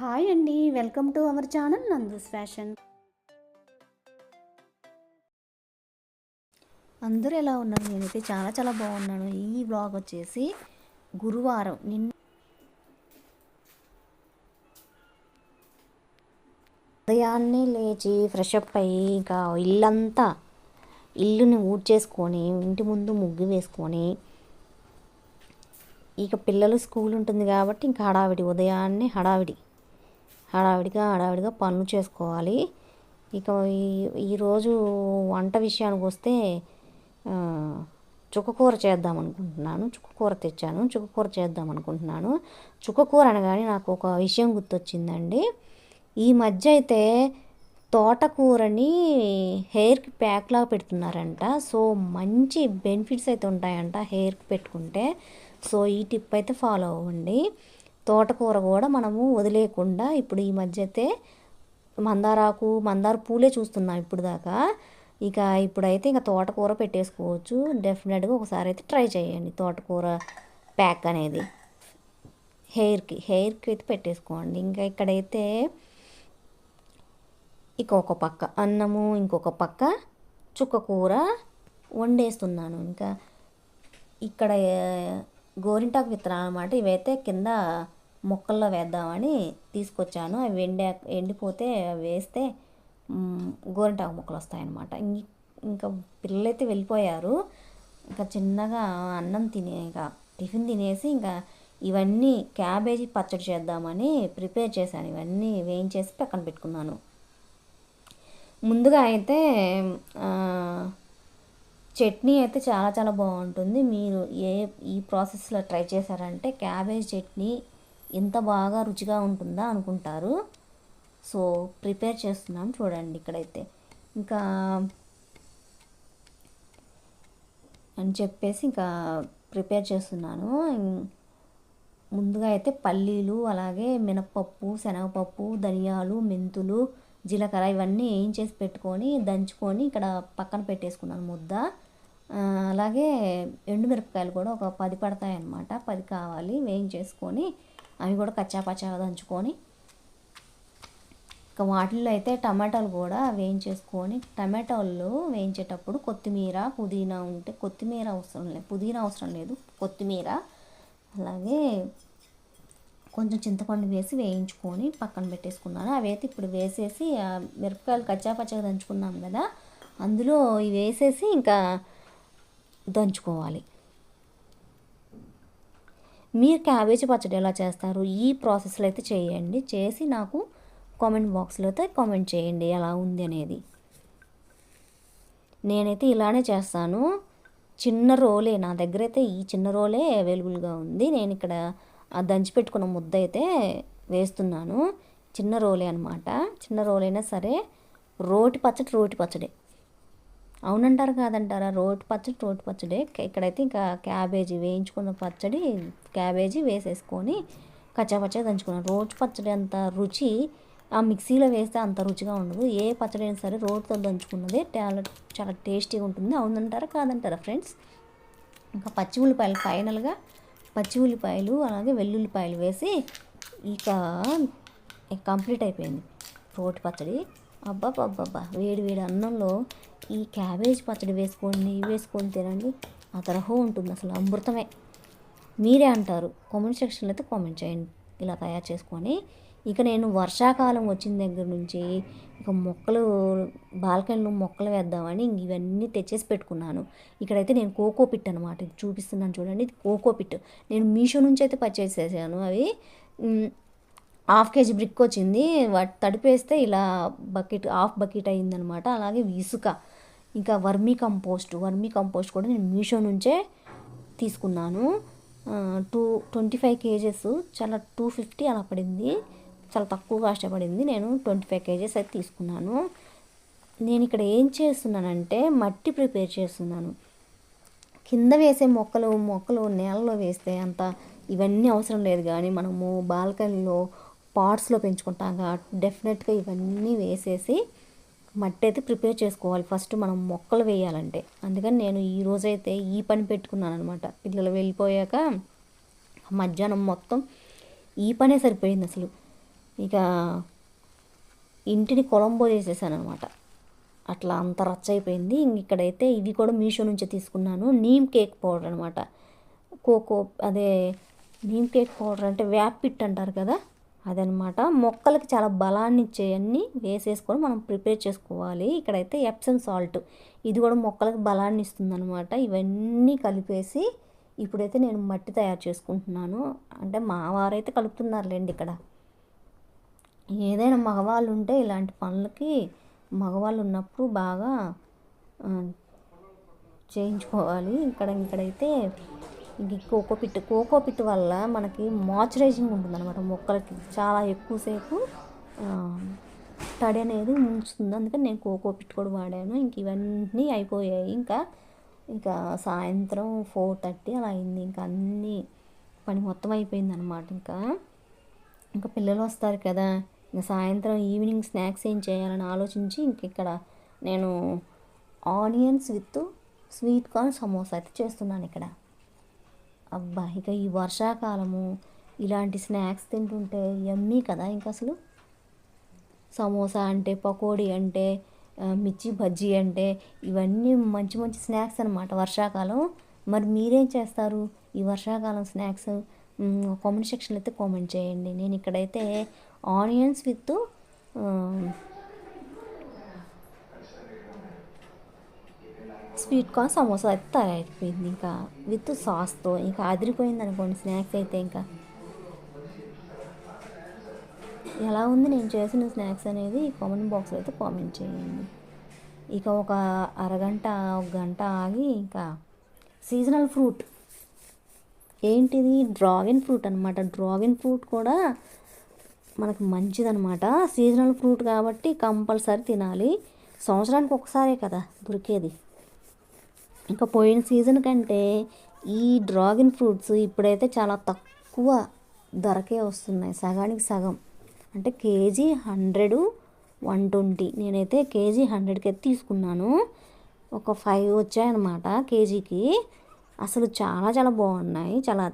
Hi అండి welcome to our channel Nandu's fashion. అందరూ ఎలా ఉన్నారు? నేనైతే చాలా చాలా బాగున్నాను. ఈ బ్లాగ్ వచ్చేసి గురువారం. నిన్న ఉదయాన్నే లేచి ఫ్రెష్ అప్ అయ్యి ఇంకా ఇల్లంతా ఇల్లుని ఊడ్చేసుకొని ఇంటి ముందు ముగ్గు వేసుకొని ఇక పిల్లలు స్కూల్ ఉంటుంది కాబట్టి ఇంకా హడావిడి ఉదయాన్నే హడావిడి. హడావిడిగా హడావిడిగా పనులు చేసుకోవాలి. ఇక ఈ ఈరోజు వంట విషయానికి వస్తే చుక్కకూర చేద్దాం అనుకుంటున్నాను. చుక్కకూర తెచ్చాను. చుక్కకూర చేద్దాం అనుకుంటున్నాను. చుక్కకూర అనగానే నాకు ఒక విషయం గుర్తొచ్చిందండి. ఈ మధ్య అయితే తోటకూరని హెయిర్కి ప్యాక్లా పెడుతున్నారంట. సో మంచి బెనిఫిట్స్ అయితే ఉంటాయంట హెయిర్కి పెట్టుకుంటే. సో ఈ టిప్ అయితే ఫాలో అవ్వండి. తోటకూర కూడా మనము వదిలేయకుండా ఇప్పుడు ఈ మధ్య అయితే మందారాకు మందార పూలే చూస్తున్నాం ఇప్పుడు దాకా. ఇక ఇప్పుడైతే ఇంకా తోటకూర పెట్టేసుకోవచ్చు. డెఫినెట్గా ఒకసారి అయితే ట్రై చేయండి తోటకూర ప్యాక్ అనేది. హెయిర్కి హెయిర్కి అయితే పెట్టేసుకోండి. ఇంకా ఇక్కడైతే ఇక ఒక పక్క అన్నము ఇంకొక పక్క చుక్కకూర వండేస్తున్నాను. ఇంకా ఇక్కడ గోరింటాకు విత్తనాలు అనమాట ఇవైతే కింద మొక్కల్లో వేద్దామని తీసుకొచ్చాను. అవి ఎండా ఎండిపోతే వేస్తే గోరింటాకు మొక్కలు వస్తాయన్నమాట. ఇంకా పిల్లలైతే వెళ్ళిపోయారు. ఇంకా చిన్నగా అన్నం తినే ఇంకా టిఫిన్ తినేసి ఇంకా ఇవన్నీ క్యాబేజీ పచ్చడి చేద్దామని ప్రిపేర్ చేశాను. ఇవన్నీ వేయించేసి పక్కన పెట్టుకున్నాను. ముందుగా అయితే చట్నీ అయితే చాలా చాలా బాగుంటుంది. మీరు ఏ ఈ ప్రాసెస్లో ట్రై చేశారంటే క్యాబేజ్ చట్నీ ఎంత బాగా రుచిగా ఉంటుందా అనుకుంటారు. సో ప్రిపేర్ చేస్తున్నాం చూడండి ఇక్కడైతే. ఇంకా అని చెప్పేసి ఇంకా ప్రిపేర్ చేస్తున్నాను. ముందుగా అయితే పల్లీలు అలాగే మినప్పప్పు శనగపప్పు ధనియాలు మెంతులు జీలకర్ర ఇవన్నీ వేయించేసి పెట్టుకొని దంచుకొని ఇక్కడ పక్కన పెట్టేసుకున్నాను ముద్ద. అలాగే ఎండుమిరపకాయలు కూడా ఒక పది పడతాయి అన్నమాట పది కావాలి వేయించేసుకొని అవి కూడా కచ్చాపచ్చా దంచుకొని ఇంకా వాటిల్లో అయితే టమాటాలు కూడా వేయించేసుకొని టమాటాలు వేయించేటప్పుడు కొత్తిమీర పుదీనా ఉంటే కొత్తిమీర అవసరం లేదు పుదీనా అవసరం లేదు కొత్తిమీర అలాగే కొంచెం చింతపండు వేసి వేయించుకొని పక్కన పెట్టేసుకున్నాను. అవి అయితే ఇప్పుడు వేసేసి మిరపకాయలు కచ్చాపచ్చగా దంచుకున్నాం కదా అందులో ఇవి వేసేసి ఇంకా దంచుకోవాలి. మీరు క్యాబేజీ పచ్చడి ఎలా చేస్తారు? ఈ ప్రాసెస్లో అయితే చేయండి. చేసి నాకు కామెంట్ బాక్స్లో అయితే కామెంట్ చేయండి. ఎలా ఉంది అనేది. నేనైతే ఇలానే చేస్తాను. చిన్న రోలే నా దగ్గర అయితే ఈ చిన్న రోలే అవైలబుల్గా ఉంది. నేను ఇక్కడ దంచిపెట్టుకున్న దంచి పెట్టుకున్న ముద్ద అయితే వేస్తున్నాను. చిన్న రోలే అనమాట చిన్న రోలైనా సరే రోటి పచ్చడి రోటి పచ్చడి. అవునంటారు కాదంటారా? రోటి పచ్చడి రోటి పచ్చడే. ఇక్కడైతే ఇంకా క్యాబేజీ వేయించుకున్న పచ్చడి క్యాబేజీ వేసేసుకొని కచ్చాపచ్చగా దంచుకున్నాను. రోటి పచ్చడి అంత రుచి ఆ మిక్సీలో వేస్తే అంత రుచిగా ఉండదు. ఏ పచ్చడి అయినా సరే రోటితో దంచుకున్నదే చాలా చాలా టేస్టీగా ఉంటుంది. అవునంటారా కాదంటారా ఫ్రెండ్స్? ఇంకా పచ్చి ఉల్లిపాయలు ఫైనల్గా పచ్చి ఉల్లిపాయలు అలాగే వెల్లుల్లిపాయలు వేసి ఇక కంప్లీట్ అయిపోయింది రోటి పచ్చడి. అబ్బాబ్బా వేడి వేడి అన్నంలో ఈ క్యాబేజ్ పచ్చడి వేసుకొని నెయ్యి వేసుకొని తినండి. ఆ తరహా ఉంటుంది అసలు అమృతమే. మీరే అంటారు. కామెంట్ సెక్షన్లో అయితే కామెంట్ చేయండి. ఇలా తయారు చేసుకొని ఇక నేను వర్షాకాలం వచ్చిన దగ్గర నుంచి ఇక మొక్కలు బాల్కనీలో మొక్కలు వేద్దామని ఇంక ఇవన్నీ తెచ్చేసి పెట్టుకున్నాను. ఇక్కడైతే నేను కోకో పిట్ అనమాట ఇది చూపిస్తున్నాను చూడండి. ఇది కోకో పిట్. నేను మీషో నుంచి అయితే పర్చేస్ చేశాను అవి. హాఫ్ కేజీ బ్రిక్ వచ్చింది. వాటి తడిపేస్తే ఇలా బకెట్ హాఫ్ బకెట్ అయిందనమాట అలాగే ఇసుక ఇంకా వర్మీ కంపోస్ట్ వర్మీ కంపోస్ట్ కూడా నేను మీషో నుంచే తీసుకున్నాను. టూ ట్వంటీ ఫైవ్ కేజెస్ చాలా టూ ఫిఫ్టీ అలా పడింది. చాలా తక్కువ కాస్ట్ పడింది నేను ట్వంటీ ఫైవ్ కేజెస్ అయితే తీసుకున్నాను. నేను ఇక్కడ ఏం చేస్తున్నానంటే మట్టి ప్రిపేర్ చేస్తున్నాను. కింద వేసే మొక్కలు మొక్కలు నేలలో వేస్తే అంత ఇవన్నీ అవసరం లేదు కానీ మనము బాల్కనీలో పాట్స్లో పెంచుకుంటాం డెఫినెట్గా ఇవన్నీ వేసేసి మట్టి అయితే ప్రిపేర్ చేసుకోవాలి. ఫస్ట్ మనం మొక్కలు వేయాలంటే. అందుకని నేను ఈ రోజైతే ఈ పని పెట్టుకున్నాను అనమాట పిల్లలు వెళ్ళిపోయాక మధ్యాహ్నం మొత్తం ఈ పనే సరిపోయింది అసలు. ఇక ఇంటిని కొలంబో చేసేసాను అనమాట అట్లా అంత రచ్చ అయిపోయింది. ఇక్కడైతే ఇవి కూడా మీషో నుంచే తీసుకున్నాను. నీమ్ కేక్ పౌడర్ అనమాట. కోకో అదే నీమ్ కేక్ పౌడర్ అంటే వేపిట్ అంటారు కదా? అదనమాట. మొక్కలకి చాలా బలాన్ని ఇచ్చేయన్నీ వేసేసుకొని మనం ప్రిపేర్ చేసుకోవాలి. ఇక్కడైతే ఎప్సన్ సాల్ట్. ఇది కూడా మొక్కలకు బలాన్ని ఇస్తుంది అనమాట ఇవన్నీ కలిపేసి ఇప్పుడైతే నేను మట్టి తయారు చేసుకుంటున్నాను. అంటే మా వారైతే కలుపుతున్నారులేండి ఇక్కడ. ఏదైనా మగవాళ్ళు ఉంటే ఇలాంటి పనులకి మగవాళ్ళు ఉన్నప్పుడు బాగా చేయించుకోవాలి. ఇక్కడ ఇక్కడైతే ఇంక కోకో పిట్ కోకో పిట్ వల్ల మనకి మాయిశ్చరైజింగ్ ఉంటుందన్నమాట మొక్కలకి. చాలా ఎక్కువసేపు తడి అనేది ఉంచుతుంది. అందుకని నేను కోకో పిట్ కూడా వాడాను. ఇంక ఇవన్నీ అయిపోయాయి. ఇంకా ఇంకా సాయంత్రం ఫోర్ థర్టీ అలా అయింది. ఇంకా అన్నీ పని మొత్తం అయిపోయింది అనమాట ఇంకా. ఇంకా పిల్లలు వస్తారు కదా. ఇంకా సాయంత్రం ఈవినింగ్ స్నాక్స్ ఏం చేయాలని ఆలోచించి ఇంక ఇక్కడ నేను onions with sweet corn samosa అయితే చేస్తున్నాను ఇక్కడ. అబ్బా ఇక ఈ వర్షాకాలము ఇలాంటి స్నాక్స్ తింటుంటే ఎమ్మీ కదా ఇంకా అసలు. సమోసా అంటే పకోడీ అంటే మిర్చి బజ్జీ అంటే ఇవన్నీ మంచి మంచి స్నాక్స్ అనమాట వర్షాకాలం. మరి మీరేం చేస్తారు ఈ వర్షాకాలం స్నాక్స్? కామెంట్ సెక్షన్లో అయితే కామెంట్ చేయండి. నేను ఇక్కడైతే onions with sweet corn samosa అయితే తయారైపోయింది. ఇంకా విత్ సాస్తో ఇంకా అదిరిపోయింది అనుకోండి స్నాక్స్ అయితే ఇంకా. ఎలా ఉంది నేను చేసిన స్నాక్స్ అనేది కామెంట్ బాక్స్లో అయితే కామెంట్ చేయండి. ఇక ఒక అరగంట ఒక గంట ఆగి ఇంకా సీజనల్ ఫ్రూట్. ఏంటిది? డ్రాగన్ ఫ్రూట్ అనమాట డ్రాగన్ ఫ్రూట్ కూడా మనకు మంచిదనమాట సీజనల్ ఫ్రూట్ కాబట్టి కంపల్సరీ తినాలి. సంవత్సరానికి ఒకసారే కదా దొరికేది. ఇంకా పోయిన సీజన్ కంటే ఈ డ్రాగన్ ఫ్రూట్స్ ఇప్పుడైతే చాలా తక్కువ ధరకే వస్తున్నాయి. సగానికి సగం. అంటే కేజీ హండ్రెడ్ వన్ ట్వంటీ. నేనైతే కేజీ హండ్రెడ్కి అయితే తీసుకున్నాను. ఒక ఫైవ్ వచ్చాయన్నమాట కేజీకి. అసలు చాలా చాలా బాగున్నాయి. చాలా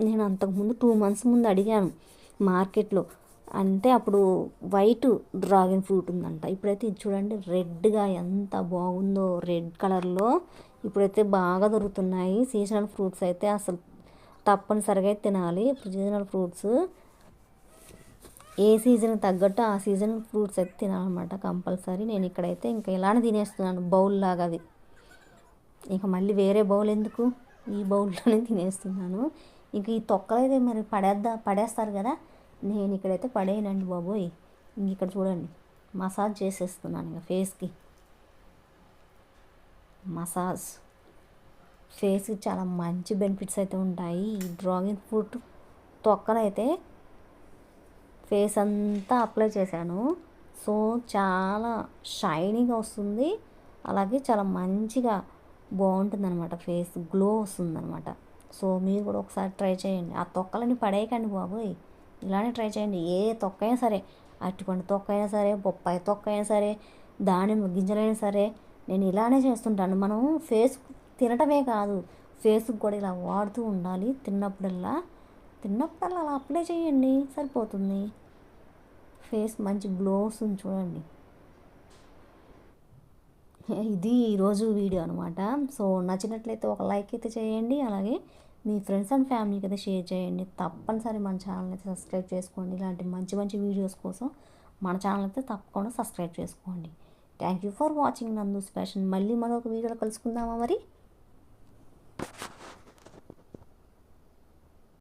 నేను అంతకుముందు టూ మంత్స్ ముందు అడిగాను మార్కెట్లో. అంటే అప్పుడు వైట్ డ్రాగన్ ఫ్రూట్ ఉందంట. ఇప్పుడైతే ఇది చూడండి రెడ్గా ఎంత బాగుందో రెడ్ కలర్లో ఇప్పుడైతే బాగా దొరుకుతున్నాయి. సీజనల్ ఫ్రూట్స్ అయితే అసలు తప్పనిసరిగా తినాలి. సీజనల్ ఫ్రూట్స్ ఏ సీజన్ తగ్గట్టు ఆ సీజన్ ఫ్రూట్స్ అయితే తినాలన్నమాట కంపల్సరీ. నేను ఇక్కడైతే ఇంకా ఇలానే తినేస్తున్నాను బౌల్ లాగా అది. ఇంకా మళ్ళీ వేరే బౌల్ ఎందుకు? ఈ బౌల్లోనే తినేస్తున్నాను. ఇంక ఈ తొక్కలు అయితే మరి పడేద్దా పడేస్తారు కదా? నేను ఇక్కడైతే పడేయనండి బాబోయ్. ఇంక ఇక్కడ చూడండి. మసాజ్ చేసేస్తున్నాను ఇంకా ఫేస్కి. మసాజ్. ఫేస్కి చాలా మంచి బెనిఫిట్స్ అయితే ఉంటాయి. ఈ డ్రాగన్ ఫ్రూట్ తొక్కనైతే ఫేస్ అంతా అప్లై చేశాను. సో చాలా షైనింగ్గా వస్తుంది. అలాగే చాలా మంచిగా బాగుంటుంది అనమాట ఫేస్. గ్లో వస్తుందన్నమాట. సో మీరు కూడా ఒకసారి ట్రై చేయండి. ఆ తొక్కలని పడేయకండి బాబోయ్. ఇలానే ట్రై చేయండి. ఏ తొక్కైనా సరే అరటిపండు తొక్క అయినా సరే బొప్పాయి తొక్క అయినా సరే దానిమ్మ గింజలైనా సరే నేను ఇలానే చేస్తుంటాను. మనం ఫేస్ తినటమే కాదు ఫేస్కి కూడా ఇలా వాడుతూ ఉండాలి. తిన్నప్పుడల్లా తిన్నప్పుడల్లా అలా అప్లై చేయండి. సరిపోతుంది. ఫేస్ మంచి గ్లో వస్తుంది చూడండి. ఇది ఈరోజు వీడియో అనమాట సో నచ్చినట్లయితే ఒక లైక్ అయితే చేయండి. అలాగే మీ ఫ్రెండ్స్ అండ్ ఫ్యామిలీకి అయితే షేర్ చేయండి. తప్పనిసరి మన ఛానల్ అయితే సబ్స్క్రైబ్ చేసుకోండి. ఇలాంటి మంచి మంచి వీడియోస్ కోసం మన ఛానల్ అయితే తప్పకుండా సబ్స్క్రైబ్ చేసుకోండి. Thank you for watching Nandu special మళ్ళీ మరొక వీడియోలో కలుసుకుందామా మరి?